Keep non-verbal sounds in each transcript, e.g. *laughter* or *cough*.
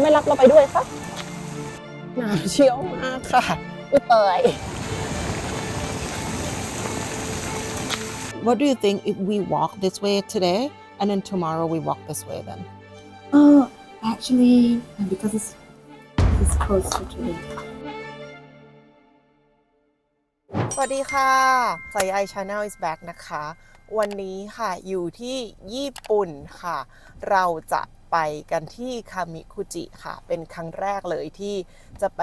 เขาไม่รับเราไปด้วยคะหนาวเชียวมากค่ะอุยเตย What do you think if we walk this way today and then tomorrow we walk this way then? Oh, actually, uh, because it's it's closer to the สวัสดีค่ะสายไอ Channel is back นะคะ วันนี้ค่ะอยู่ที่ญี่ปุ่นค่ะ เราจะไปกันที่คามิคุจิค่ะ เป็นครั้งแรกเลยที่จะไป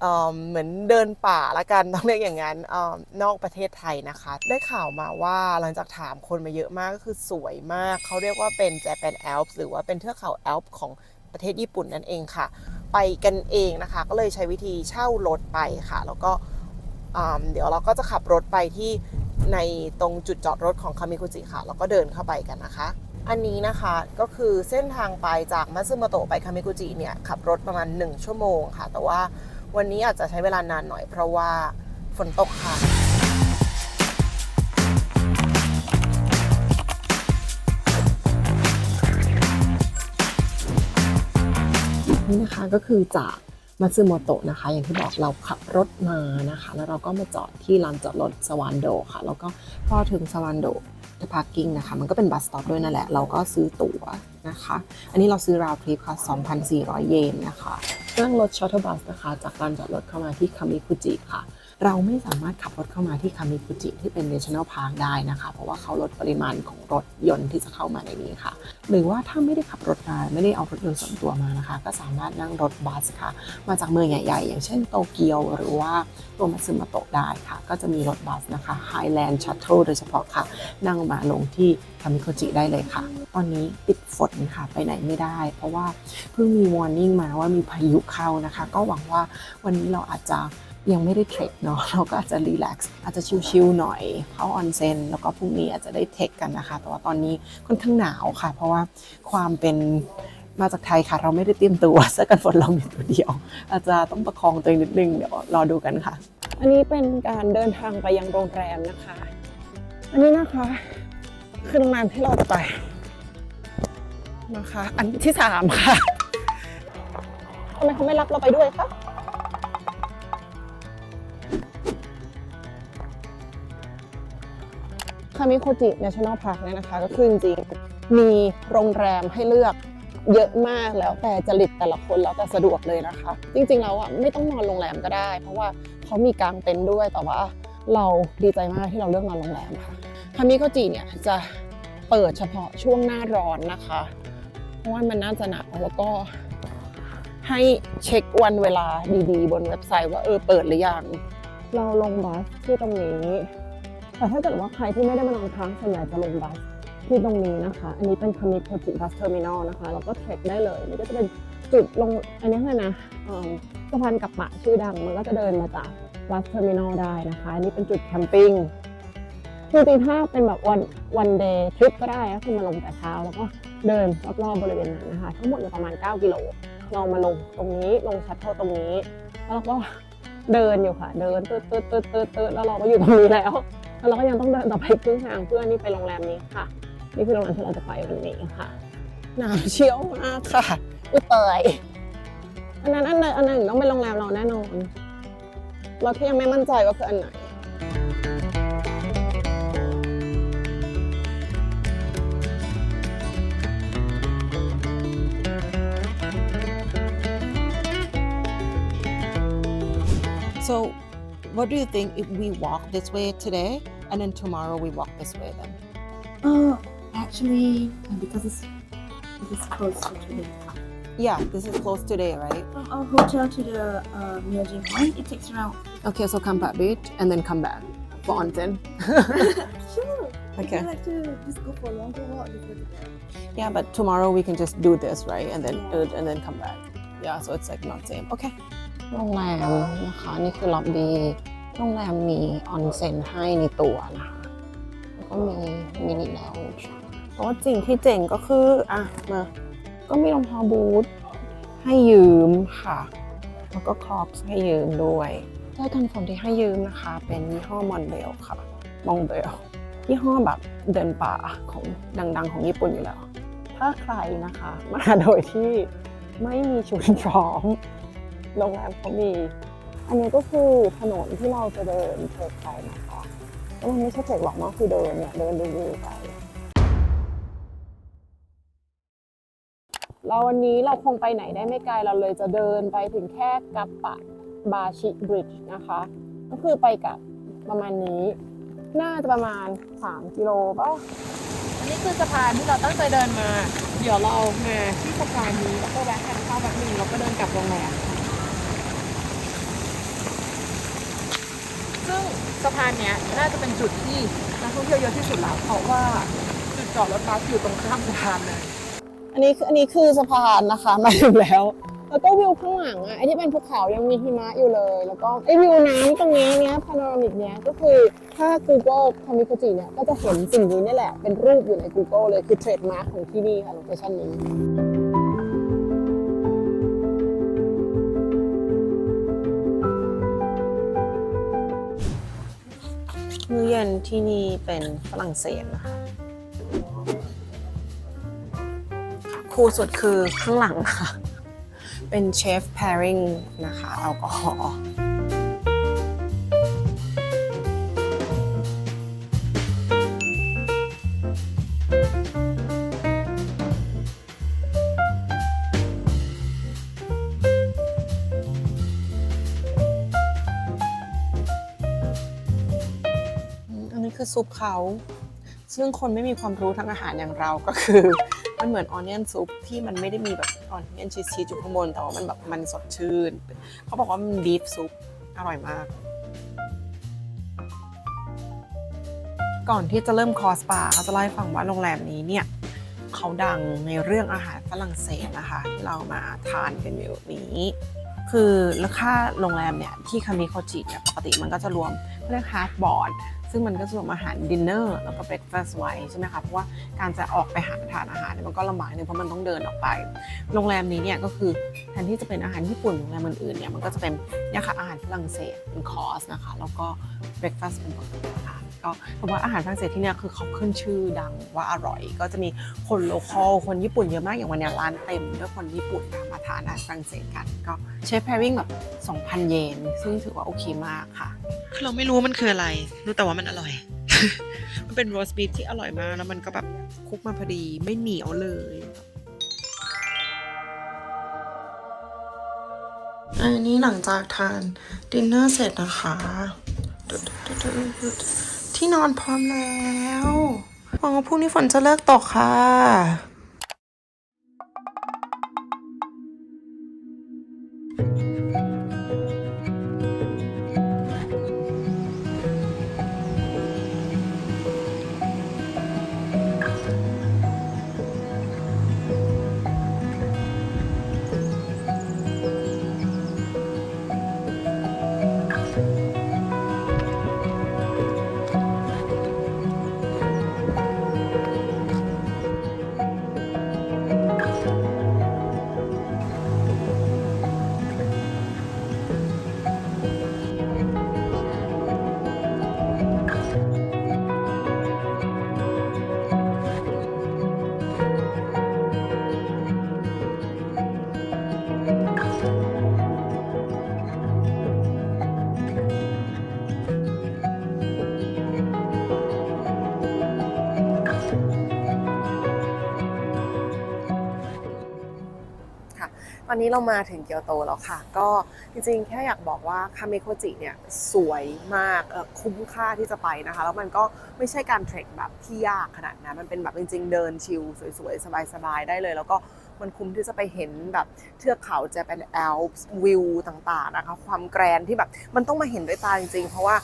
เเหมือนเดินป่าละกันต้องเรียกอย่างนั้นออนอกประเทศไทยนะคะ ได้ข่าวมาว่าหลังจากถามคนมาเยอะมากก็คือสวยมาก เขาเรียกว่าเป็น Japan Alps หรือว่าเป็นเทือกเขาแอลป์ของประเทศญี่ปุ่นนั่นเองค่ะ ไปกันเองนะคะ ก็เลยใช้วิธีเช่ารถไปค่ะ แล้วก็เดี๋ยวเราก็จะขับรถไปที่ ในตรงจุดจอดรถของคามิคุจิค่ะ แล้วก็เดินเข้าไปกันนะคะ อันนี้นะคะก็คือเส้นทางไปจากมัตสึโมโตะไปคามิคุจิเนี่ยขับรถประมาณ 1 ชั่วโมงค่ะ แต่ว่าวันนี้อาจจะใช้เวลานานหน่อยเพราะว่าฝนตกค่ะนี่นะคะก็คือจาก มัตสึโมโตะนะคะ อย่างที่บอกเราขับรถมานะคะ แล้วเราก็มาจอดที่ลานจอดรถสวานโดค่ะ แล้วก็พอถึงสวานโดจะพาร์กิ้งนะคะ มันก็เป็นบัสสต็อปด้วยนั่นแหละ เราก็ซื้อตั๋วนะคะ อันนี้เราซื้อราวทริปค่ะ 2,400 เยนนะคะนั่งรถชอตเทอร์บัสนะคะ จากลานจอดรถเข้ามาที่คามิคุจิค่ะ เราไม่สามารถขับรถเข้ามาที่คามิคุจิที่เป็น National Park ได้นะคะ เพราะว่าเขาลดปริมาณของรถยนต์ที่จะเข้ามาในนี้ค่ะ หรือว่าถ้าไม่ได้ขับรถมาไม่ได้เอารถยนต์ส่วนตัวมานะคะ ก็สามารถนั่งรถบัสค่ะ มาจากเมืองใหญ่ๆ อย่างเช่นโตเกียวหรือว่าตัวมัตสึโมโตะได้ค่ะ ก็จะมีรถบัสนะคะ Highland Shuttle โดยเฉพาะค่ะ นั่งมาลงที่คามิโคจิได้เลยค่ะ ตอนนี้ติดฝนค่ะไปไหนไม่ได้ เพราะว่าเพิ่งมี warning มาว่ามีพายุเข้านะคะ ก็หวังว่าวันนี้เราอาจจะ ยังไม่ได้เทรคเนาะเราก็อาจจะรีแลกซ์อาจจะชิลๆหน่อยเข้าออนเซ็นแล้วก็พรุ่งนี้อาจจะได้เทคกันนะคะ แต่ว่าตอนนี้ค่อนข้างหนาวค่ะ เพราะว่าความเป็นมาจากไทยค่ะ เราไม่ได้เตรียมตัวเสื้อกันฝนเรามีตัวเดียว อาจจะต้องประคองตัวเองนิดนึงเดี๋ยวรอดูกันค่ะ อันนี้เป็นการเดินทางไปยังโรงแรมนะคะ อันนี้นะคะคือโรงแรมที่เราจะไปนะคะ อันที่สามค่ะทำไมเขาไม่รับเราไปด้วยคะ คามิโคจิ National Park เนี่ยนะคะ ก็คือจริงมีโรงแรมให้เลือกเยอะมากแล้วแต่จริตแต่ละคนแล้วแต่สะดวกเลยนะคะ จริงๆแล้วอะไม่ต้องนอนโรงแรมก็ได้ เพราะว่าเขามีกางเต็นท์ด้วยแต่ว่าเราดีใจมากที่เราเลือกนอนโรงแรมค่ะคามิโคจิเนี่ยจะเปิดเฉพาะช่วงหน้าร้อนนะคะ เพราะว่ามันน่าจะหนาวแล้วก็ให้เช็ควันเวลาดีๆ บนเว็บไซต์ว่าเออเปิดหรือยัง เราลงบัสที่ตรงนี้ แต่ถ้าเกิดว่าใครที่ไม่ได้มานอนค้างส่วนใหญ่จะลงบัสที่ตรงนี้นะคะ อันนี้เป็นคามิโคจิบัสเทอร์มินอลนะคะแล้วก็เทรคได้เลยนี่ก็จะเป็นจุดลงอันนี้คือนะสะพานกับปะชื่อดังมันก็จะเดินมาจากบัสเทอร์มินอลได้นะคะ อันนี้เป็นจุดแคมปิ้งจริงถ้าเป็นแบบวันวันเดย์ทริปก็ได้ก็คือมาลงแต่เช้า แล้วก็เดินรอบๆบริเวณนั้นนะคะ ทั้งหมดเนี่ประมาณ 9 กิโลเรามาลงตรงนี้ลงชัตเทิลตรงนี้ แล้วเราก็เดินอยู่ค่ะ เดินตืดตืดตืดตืดตืดแล้วเราก็อยู่ตรงนี้แล้ว แล้วเราก็ยังต้องเดินต่อไปครึ่งทางเพื่อนี่ไปโรงแรมนี้ค่ะ นี่คือโรงแรมที่เราจะไปวันนี้ค่ะหนาวเชียวมากค่ะอุยเตยอันนั้นอันใดอันหนึ่งต้องเป็นโรงแรมเราแน่นอน เราแค่ยังไม่มั่นใจว่าคืออันไหน so what do you think if we walk this way today and then tomorrow we walk this way then Oh, actually, uh, because it's it's closer to the yeah this is close today right from our hotel to the uh, Miyajin point. It takes around. okay so come back beach and then come back for onsen *laughs* *laughs* Sure. Okay. I like to just go for a longer walk before the Yeah, but tomorrow we can just do this, right? And then Yeah. do it and then come back. Yeah, so it's like not same. Okay. โรงแรมนะคะนี่คือล็อบบี้ โรงแรมมีออนเซ็นให้ในตัวนะคะแล้วก็มีมินิแลาวจ์แต่ว่าสิ่งที่เจ๋งก็คืออะมาก็มีรองเท้าบูทให้ยืมค่ะ แล้วก็ครอปส์ให้ยืมด้วยเสื้อกันฝนที่ให้ยืมนะคะ เป็นยี่ห้อมอนเบลค่ะมองเบลยี่ห้อแบบเดินป่าของดัง ๆ ของญี่ปุ่นอยู่แล้ว ถ้าใครนะคะ มาโดยที่ไม่มีชุดพร้อม โรงแรมเขามี อันนี้ก็คือถนนที่เราจะเดินเทรคไปนะคะก็มันไม่ใช่เทรคหรอกเนาะคือเดินเนี่ยเดินดูไปเราวันนี้เราคงไปไหนได้ไม่ไกลเราเลยจะเดินไปถึงแค่กัปปะบาชิบริดจ์นะคะ ก็คือไปกับประมาณนี้ น่าจะประมาณ 3 กิโลป่ะอันนี้คือสะพานที่เราตั้งใจเดินมา เดี๋ยวเรามาที่สะพานนี้แล้วก็แวะทานข้าวแป๊บนึงแล้วก็เดินกลับโรงแรมซึ่ง สะพานเนี้ยน่าจะเป็นจุดที่นักท่องเที่ยวเยอะที่สุดแล้วเพราะว่าจุดจอดรถบัสอยู่ตรงข้ามสะพานเลย อันนี้อันนี้คือสะพานนะคะมาถึงแล้ว แล้วก็วิวข้างหลังอะไอที่เป็นภูเขายังมีหิมะอยู่เลย แล้วก็ไอวิวน้ำตรงนี้เนี้ยพาโนรามิกเนี้ยก็คือถ้า Google คามิโคจิเนี่ยก็จะเห็นสิ่งนี้นี่แหละเป็นรูปอยู่ใน Google เลยคือเทรดมาร์คของที่นี่ค่ะโลเคชั่นนี้ มื้อเย็นที่นี่เป็นฝรั่งเศสนะคะ คูลสุดคือข้างหลังค่ะ เป็นเชฟ pairing นะคะแอลกอฮอล์ คือซุปเขา ซึ่งคนไม่มีความรู้ทางอาหารอย่างเราก็คือ มันเหมือนออนเนียนซุปที่มันไม่ได้มีแบบออนเนียนชีสชีสอยู่ข้างบนแต่ว่ามันแบบมันสดชื่น เขาบอกว่ามันบีฟซุปอร่อยมาก ก่อนที่จะเริ่มคอร์สปาเขาจะเล่าให้ฟังว่าโรงแรมนี้เนี่ยเขาดังในเรื่องอาหารฝรั่งเศสนะคะที่เรามาทานกันอยู่นี้คือราคาโรงแรมเนี่ยที่คามิโคจิเนี่ยปกติมันก็จะรวมเรียกฮาร์ดบอร์ด ซึ่งมันก็จะรวมอาหารดินเนอร์แล้วก็เบรคฟาสต์ไว้ใช่ไหมคะ เพราะว่าการจะออกไปหาทานอาหารเนี่ยมันก็ลำบากนิดนึงเพราะมันต้องเดินออกไป โรงแรมนี้เนี่ยก็คือแทนที่จะเป็นอาหารญี่ปุ่นโรงแรมอื่นๆเนี่ยมันก็จะเป็นเนี่ยค่ะอาหารฝรั่งเศสเป็นคอร์สนะคะ แล้วก็เบรคฟาสต์เป็นปกตินะคะก็เพราะว่าอาหารฝรั่งเศสที่เนี่ยคือเขาขึ้นชื่อดังว่าอร่อย ก็จะมีคนโลคอลคนญี่ปุ่นเยอะมากอย่างวันนี้ร้านเต็มด้วยคนญี่ปุ่นมาทานอาหารฝรั่งเศสกันก็เชฟแพริงแบบ2,000 เยน ซึ่งถือว่าโอเคมากค่ะ คือเราไม่รู้มันคืออะไร รู้แต่ว่ามันอร่อย มันเป็นโรสบีฟที่อร่อยมาก แล้วมันก็แบบคุกมาพอดีไม่เหนียวเลยอันนี้หลังจากทานดินเนอร์เสร็จนะคะ ที่นอนพร้อมแล้วหวังว่าพรุ่งนี้ฝนจะเลิกตกค่ะ อนนี้เรามาถึงเกียวโตแล้วค่ะ ก็จริงๆ แค่อยากบอกว่าคาเมโคจิเนี่ยสวยมากคุ้มค่าที่จะไปนะคะ แล้วมันก็ไม่ใช่การเทรคแบบที่ยากขนาดนั้น มันเป็นแบบจริง ๆ เดินชิลสวยๆ สบายๆ ได้เลย แล้วก็มันคุ้มที่จะไปเห็นแบบเทือกเขาจะเป็นแอลป์วิวต่างๆนะคะ ความแกรนที่แบบมันต้องมาเห็นด้วยตาจริงๆ เพราะว่า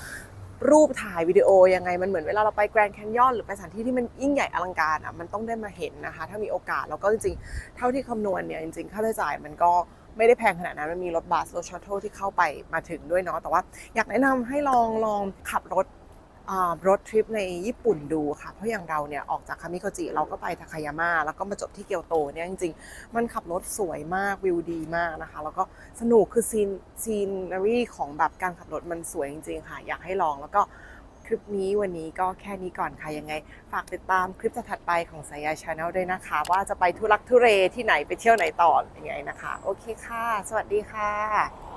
รูปถ่ายวิดีโอยังไง มันเหมือนเวลาเราไปแกรนด์แคนยอนหรือไปสถานที่ที่มันยิ่งใหญ่อลังการอะมันต้องได้มาเห็นนะคะ ถ้ามีโอกาสแล้วก็จริงๆ เท่าที่คำนวณเนี่ยจริงๆ ค่าใช้จ่ายมันก็ไม่ได้แพงขนาดนั้น มันมีรถบัสรถชัตเทิลที่เข้าไปมาถึงด้วยเนาะแต่ว่าอยากแนะนำให้ลองลองขับรถ รถทริปในญี่ปุ่นดูค่ะ เพราะอย่างเราเนี่ยออกจากคามิโคจิเราก็ไปทาคายาม่าแล้วก็มาจบที่เกียวโตเนี่ยจริงๆ มันขับรถสวยมากวิวดีมากนะคะ แล้วก็สนุกคือซีนซีนารีของแบบการขับรถมันสวยจริงๆค่ะ อยากให้ลองแล้วก็คลิปนี้วันนี้ก็แค่นี้ก่อนค่ะ ยังไง ฝากติดตามคลิปถัดไปของสายาชาแนลด้วยนะคะ ว่าจะไปทุลักทุเลที่ไหนไปเที่ยวไหนต่อยังไงนะคะ โอเคค่ะ สวัสดีค่ะ